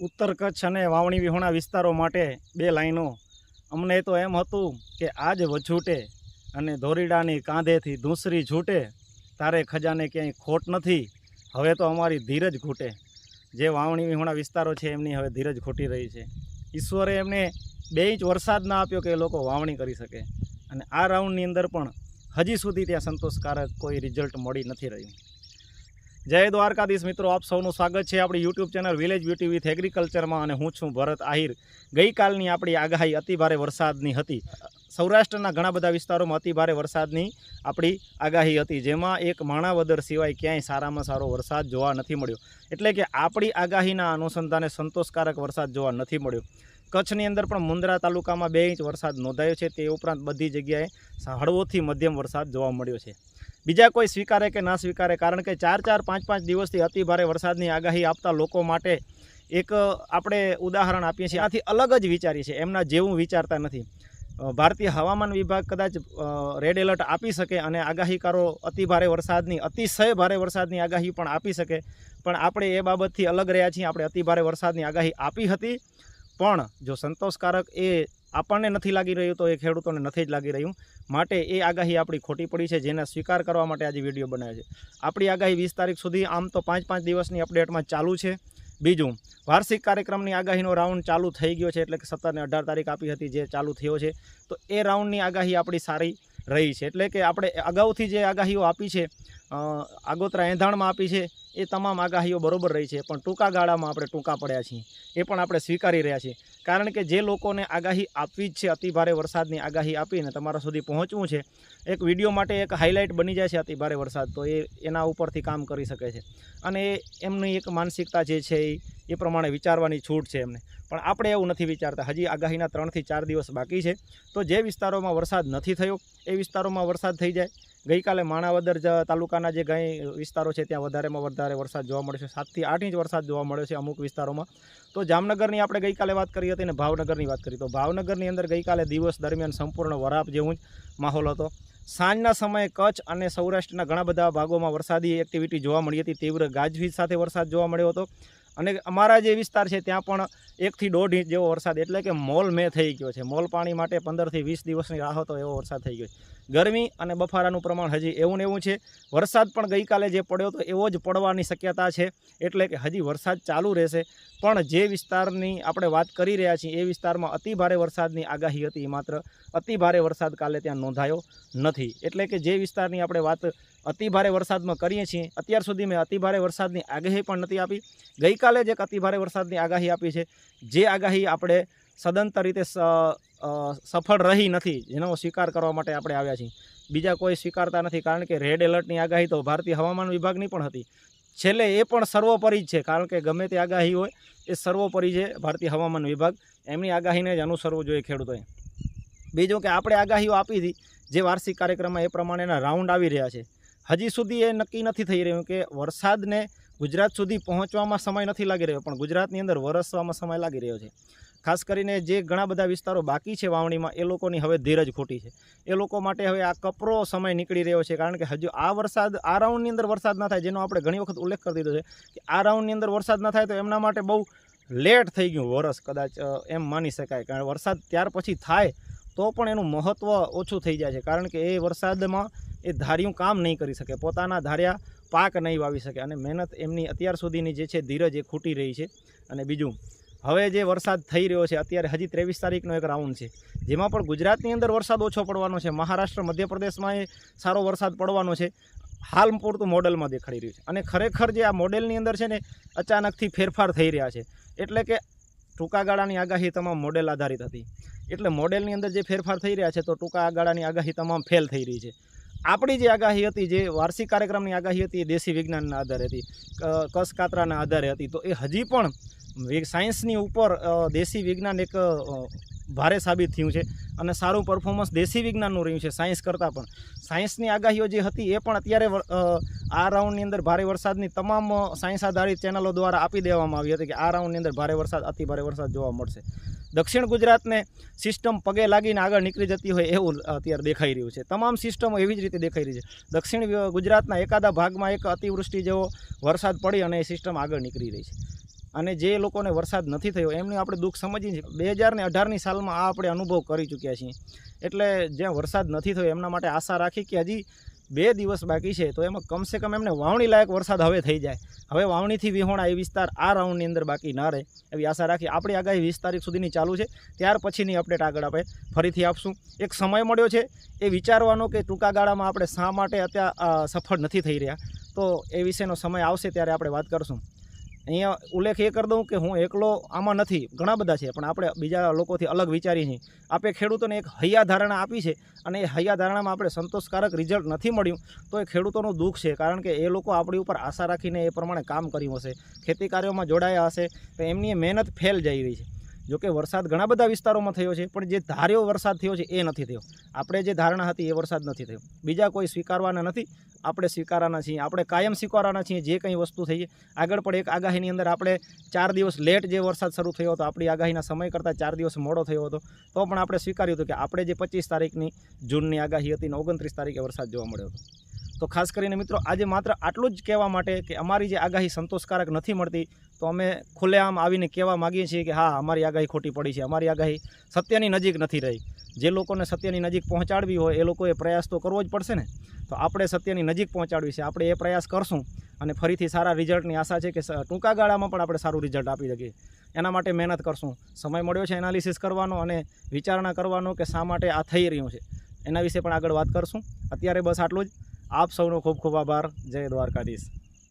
ઉત્તર કચ્છ અને વાવણી વિહોણા વિસ્તારો માટે બે લાઈનો. અમને તો એમ હતું કે આજ વછૂટે અને ધોરીડાની કાંધેથી ધૂસરી છૂટે. તારે ખજાને ક્યાંય ખોટ નથી. હવે તો અમારી ધીરજ ઘૂટે જે વાવણી વિહોણા વિસ્તારો છે એમની હવે ધીરજ ખૂટી રહી છે. ઈશ્વરે એમને બે ઇંચ વરસાદ ના આપ્યો કે એ લોકો વાવણી કરી શકે. અને આ રાઉન્ડની અંદર પણ હજી સુધી ત્યાં સંતોષકારક કોઈ રિઝલ્ટ મળી નથી રહ્યું. જય દ્વારકાધીશ મિત્રો, આપ સૌનું સ્વાગત છે આપણી YouTube channel village beauty with એગ્રીકલ્ચરમાં અને હું છું ભરત આહિર. ગઈકાલની આપણી આગાહી અતિભારે વરસાદની હતી. સૌરાષ્ટ્રના ઘણા બધા વિસ્તારોમાં અતિભારે વરસાદની આપણી આગાહી હતી, જેમાં એક માણાવદર સિવાય ક્યાંય સારામાં સારો વરસાદ જોવા નથી મળ્યો. એટલે કે આપણી આગાહીના અનુસંધાને સંતોષકારક વરસાદ જોવા નથી મળ્યો. કચ્છની અંદર પણ મુન્દ્રા તાલુકામાં બે ઇંચ વરસાદ નોંધાયો છે, તે ઉપરાંત બધી જગ્યાએ હળવોથી મધ્યમ વરસાદ જોવા મળ્યો છે. બીજા કોઈ સ્વીકારે કે ના સ્વીકારે, કારણ કે ચાર ચાર પાંચ પાંચ દિવસથી અતિ ભારે વરસાદની આગાહી આપતા લોકો માટે એક આપણે ઉદાહરણ આપીએ છીએ. આથી અલગ જ વિચારીએ છીએ. એમના જેવું વિચારતા નથી. ભારતીય હવામાન વિભાગ કદાચ રેડ એલર્ટ આપી શકે અને આગાહીકારો અતિ ભારે વરસાદની, અતિશય ભારે વરસાદની આગાહી પણ આપી શકે. પણ આપણે એ બાબતથી અલગ રહ્યા છીએ. આપણે અતિ ભારે વરસાદની આગાહી આપી હતી. પણ જો સંતોષકારક એ આપણને નથી લાગી રહ્યું તો એ ખેડૂતોને નથી જ લાગી રહ્યું. માટે એ આગાહી આપણી ખોટી પડી છે, જેને સ્વીકાર કરવા માટે આજે વીડિયો બનાવ્યો છે. આપણી આગાહી વીસ તારીખ સુધી આમ તો પાંચ પાંચ દિવસની અપડેટમાં ચાલુ છે. બીજું, વાર્ષિક કાર્યક્રમની આગાહીનો રાઉન્ડ ચાલુ થઈ ગયો છે, એટલે કે સત્તર ને અઢાર તારીખ આપી હતી જે ચાલુ થયો છે. તો એ રાઉન્ડની આગાહી આપણી સારી રહી છે. એટલે કે આપણે અગાઉથી જે આગાહીઓ આપી છે આગોતરા એંધાણમાં આપી છે, એ તમામ આગાહીઓ બરોબર રહી છે, પણ ટૂંકા ગાળામાં આપણે ટૂંકા પડ્યા છીએ, એ પણ આપણે સ્વીકારી રહ્યા છીએ. કારણ કે જે લોકોને આગાહી આપવી જ છે અતિભારે વરસાદની આગાહી આપીને તમારા સુધી પહોંચવું છે, એક વીડિયો માટે એક હાઇલાઇટ બની જાય છે અતિભારે વરસાદ, તો એ એના ઉપરથી કામ કરી શકે છે. અને એ એમની એક માનસિકતા જે છે, એ એ પ્રમાણે વિચારવાની છૂટ છે એમને. પણ આપણે એવું નથી વિચારતા, હજી આગાહીના ત્રણથી ચાર દિવસ બાકી છે, તો જે વિસ્તારોમાં વરસાદ નથી થયો, એ વિસ્તારોમાં વરસાદ થઈ જાય ગઈકાલે માણાવદર તાલુકાના જે ગઈ વિસ્તારો છે ત્યાં વધારેમાં વધારે વરસાદ જોવા મળ્યો છે. સાતથી આઠ ઇંચ વરસાદ જોવા મળ્યો છે અમુક વિસ્તારોમાં. તો જામનગરની આપણે ગઈકાલે વાત કરી હતી અને ભાવનગરની વાત કરી. તો ભાવનગરની અંદર ગઈકાલે દિવસ દરમિયાન સંપૂર્ણ વરાપ જેવું જ માહોલ હતો. સાંજના સમયે કચ્છ અને સૌરાષ્ટ્રના ઘણા બધા ભાગોમાં વરસાદી એક્ટિવિટી જોવા મળી હતી. તીવ્ર ગાજવીજ સાથે વરસાદ જોવા મળ્યો હતો. અને અમારા જે વિસ્તાર છે, ત્યાં પણ એકથી દોઢ ઇંચ જેવો વરસાદ, એટલે કે મોલ મે થઈ ગયો છે. મોલ પાણી માટે પંદરથી વીસ દિવસની રાહતો એવો વરસાદ થઈ ગયો છે. ગરમી અને બફારાનું પ્રમાણ હજી એવું ને એવું છે. વરસાદ પણ ગઈકાલે જે પડ્યો હતો એવો જ પડવાની શક્યતા છે, એટલે કે હજી વરસાદ ચાલુ રહેશે. પણ જે વિસ્તારની આપણે વાત કરી રહ્યા છીએ, એ વિસ્તારમાં અતિ ભારે વરસાદની આગાહી હતી. માત્ર અતિ ભારે વરસાદ કાલે ત્યાં નોંધાયો નથી. એટલે કે જે વિસ્તારની આપણે વાત અતિ ભારે વરસાદમાં કરીએ છીએ. અત્યાર સુધી મેં અતિ ભારે વરસાદની આગાહી પણ નથી આપી. ગઈકાલે જ એક અતિ ભારે વરસાદની આગાહી આપી છે. જે આગાહી આપણે સદંતર રીતે સફળ રહી નથી, જેનો સ્વીકાર કરવા માટે આપણે આવ્યા છીએ. બીજા કોઈ સ્વીકારતા નથી, કારણ કે રેડ એલર્ટની આગાહી તો ભારતીય હવામાન વિભાગની પણ હતી. છેલ્લે એ પણ સર્વોપરી જ છે, કારણ કે ગમે તે આગાહી હોય, એ સર્વોપરી છે ભારતીય હવામાન વિભાગ. એમની આગાહીને જ અનુસરવું જોઈએ ખેડૂતોએ. બીજું કે આપણે આગાહીઓ આપી હતી, જે વાર્ષિક કાર્યક્રમમાં એ પ્રમાણેના રાઉન્ડ આવી રહ્યા છે. હજી સુધી એ નક્કી નથી થઈ રહ્યું કે વરસાદને ગુજરાત સુધી પહોંચવામાં સમય નથી લાગી રહ્યો, પણ ગુજરાતની અંદર વરસવામાં સમય લાગી રહ્યો છે. ખાસ કરીને જે ઘણા બધા વિસ્તારો બાકી છે વાવણીમાં, એ લોકોની હવે ધીરજ ખોટી છે. એ લોકો માટે હવે આ કપરો સમય નીકળી રહ્યો છે, કારણ કે હજુ આ વરસાદ, આ રાઉન્ડની અંદર વરસાદ ના થાય, જેનો આપણે ઘણી વખત ઉલ્લેખ કરી દીધો છે, કે આ રાઉન્ડની અંદર વરસાદ ના થાય તો એમના માટે બહુ લેટ થઈ ગયું વરસ, કદાચ એમ માની શકાય. કારણ વરસાદ ત્યાર પછી થાય તો પણ એનું મહત્ત્વ ઓછું થઈ જાય છે, કારણ કે એ વરસાદમાં એ ધાર્યું કામ નહીં કરી શકે, પોતાના ધાર્યા પાક નહીં વાવી શકે અને મહેનત એમની અત્યાર સુધીની જે છે ધીરજ એ ખૂટી રહી છે. અને બીજું, હવે જે વરસાદ થઈ રહ્યો છે, અત્યારે હજી ત્રેવીસ તારીખનો એક રાઉન્ડ છે, જેમાં પણ ગુજરાતની અંદર વરસાદ ઓછો પડવાનો છે, મહારાષ્ટ્ર, મધ્યપ્રદેશમાં એ સારો વરસાદ પડવાનો છે, હાલ પૂરતું મોડેલમાં દેખાડી રહ્યું છે. અને ખરેખર જે આ મોડેલની અંદર છે ને, અચાનકથી ફેરફાર થઈ રહ્યા છે, એટલે કે ટૂંકા ગાળાની આગાહી તમામ મોડેલ આધારિત હતી. એટલે મોડેલની અંદર જે ફેરફાર થઈ રહ્યા છે, તો ટૂંકા ગાળાની આગાહી તમામ ફેલ થઈ રહી છે. આપણી જે આગાહી હતી, જે વાર્ષિક કાર્યક્રમની આગાહી હતી, એ દેશી વિજ્ઞાનના આધારે હતી કસકાતરાના આધારે હતી, તો એ હજી પણ સાયન્સની ઉપર દેશી વિજ્ઞાન એક ભારે સાબિત થયું છે અને સારું પરફોર્મન્સ દેશી વિજ્ઞાનનું રહ્યું છે, સાયન્સ કરતાં પણ. સાયન્સની આગાહીઓ જે હતી, એ પણ અત્યારે આ રાઉન્ડની અંદર ભારે વરસાદની તમામ સાયન્સ આધારિત ચેનલો દ્વારા આપી દેવામાં આવી હતી કે આ રાઉન્ડની અંદર ભારે વરસાદ, અતિ ભારે વરસાદ જોવા મળશે. દક્ષિણ ગુજરાતને સિસ્ટમ પગે લાગીને આગળ નીકળી જતી હોય એવું અત્યારે દેખાઈ રહ્યું છે. તમામ સિસ્ટમો એવી જ રીતે દેખાઈ રહી છે. દક્ષિણ ગુજરાતના એકાદા ભાગમાં એક અતિવૃષ્ટિ જેવો વરસાદ પડી અને એ સિસ્ટમ આગળ નીકળી રહી છે. અને જે લોકોને વરસાદ નથી થયો, એમને આપણે દુઃખ સમજીએ બે હજાર ને અઢારની સાલમાં આ આપણે અનુભવ કરી ચૂક્યા છીએ. એટલે જ્યાં વરસાદ નથી થયો, એમના માટે આશા રાખી કે હજી બે દિવસ બાકી છે, તો એમાં કમસે કમ એમને વાવણી લાયક વરસાદ હવે થઈ જાય. હવે વાવણીથી વિહોણા એ વિસ્તાર આ રાઉન્ડની અંદર બાકી ના રહે, એવી આશા રાખી આપણી આગાહી વીસ તારીખ સુધીની ચાલુ છે. ત્યાર પછીની અપડેટ આગળ આપણે ફરીથી આપશું. એક સમય મળ્યો છે, એ વિચારવાનો કે ટૂંકા ગાળામાં આપણે શા માટે અત્યારે સફળ નથી થઈ રહ્યા. તો એ વિશેનો સમય આવશે ત્યારે આપણે વાત કરશું. અહીંયા ઉલ્લેખ એ કરી દઉં કે હું એકલો આમાં નથી, ઘણા બધા છે, પણ આપણે બીજા લોકોથી અલગ વિચારીએ છીએ. આપણે ખેડૂતોને એક હૈયા ધારણા આપી છે અને એ હૈયા ધારણામાં આપણે સંતોષકારક રિઝલ્ટ નથી મળ્યું, તો એ ખેડૂતોનું દુઃખ છે, કારણ કે એ લોકો આપણી ઉપર આશા રાખીને એ પ્રમાણે કામ કર્યું હશે, ખેતી કાર્યોમાં જોડાયા હશે, તો એમની મહેનત ફેલ જઈ રહી છે. જોકે વરસાદ ઘણા બધા વિસ્તારોમાં થયો છે, પણ જે ધાર્યો વરસાદ થયો છે એ નથી થયો. આપણે જે ધારણા હતી એ વરસાદ નથી થયો. બીજા કોઈ સ્વીકારવાના નથી. આપણે સ્વીકારવાના છીએ, આપણે કાયમ સ્વીકારવાના છીએ જે કંઈ વસ્તુ થઈ આગળ પણ એક આગાહીની અંદર આપણે ચાર દિવસ લેટ જે વરસાદ શરૂ થયો હતો, આપણી આગાહીના સમય કરતાં ચાર દિવસ મોડો થયો હતો, તો પણ આપણે સ્વીકાર્યું હતું કે આપણે જે પચીસ તારીખની જૂનની આગાહી હતી ને ઓગણત્રીસ તારીખે વરસાદ જોવા મળ્યો હતો. તો ખાસ કરીને મિત્રો આજે માત્ર આટલું જ કહેવા માટે કે અમારી જે આગાહી સંતોષકારક નથી મળતી તો અમે ખુલ્લેઆમ આવીને કહેવા માગીએ છીએ કે હા, અમારી આગાહી ખોટી પડી છે. અમારી આગાહી સત્યની નજીક નથી રહી. જે લોકોને સત્યની નજીક પહોંચાડવી હોય, એ લોકોએ પ્રયાસ તો કરવો જ પડશે ને. તો આપણે સત્યની નજીક પહોંચાડવી છે. આપણે એ પ્રયાસ કરશું અને ફરીથી સારા રિઝલ્ટની આશા છે કે ટૂંકા ગાળામાં પણ આપણે સારું રિઝલ્ટ આપી શકીએ. એના માટે મહેનત કરશું. સમય મળ્યો છે એનાલિસિસ કરવાનો અને વિચારણા કરવાનો કે શા માટે આ થઈ રહ્યું છે. એના વિશે પણ આગળ વાત કરશું. અત્યારે બસ આટલું જ. આપ સૌનો ખૂબ ખૂબ આભાર. જય દ્વારકાધીશ.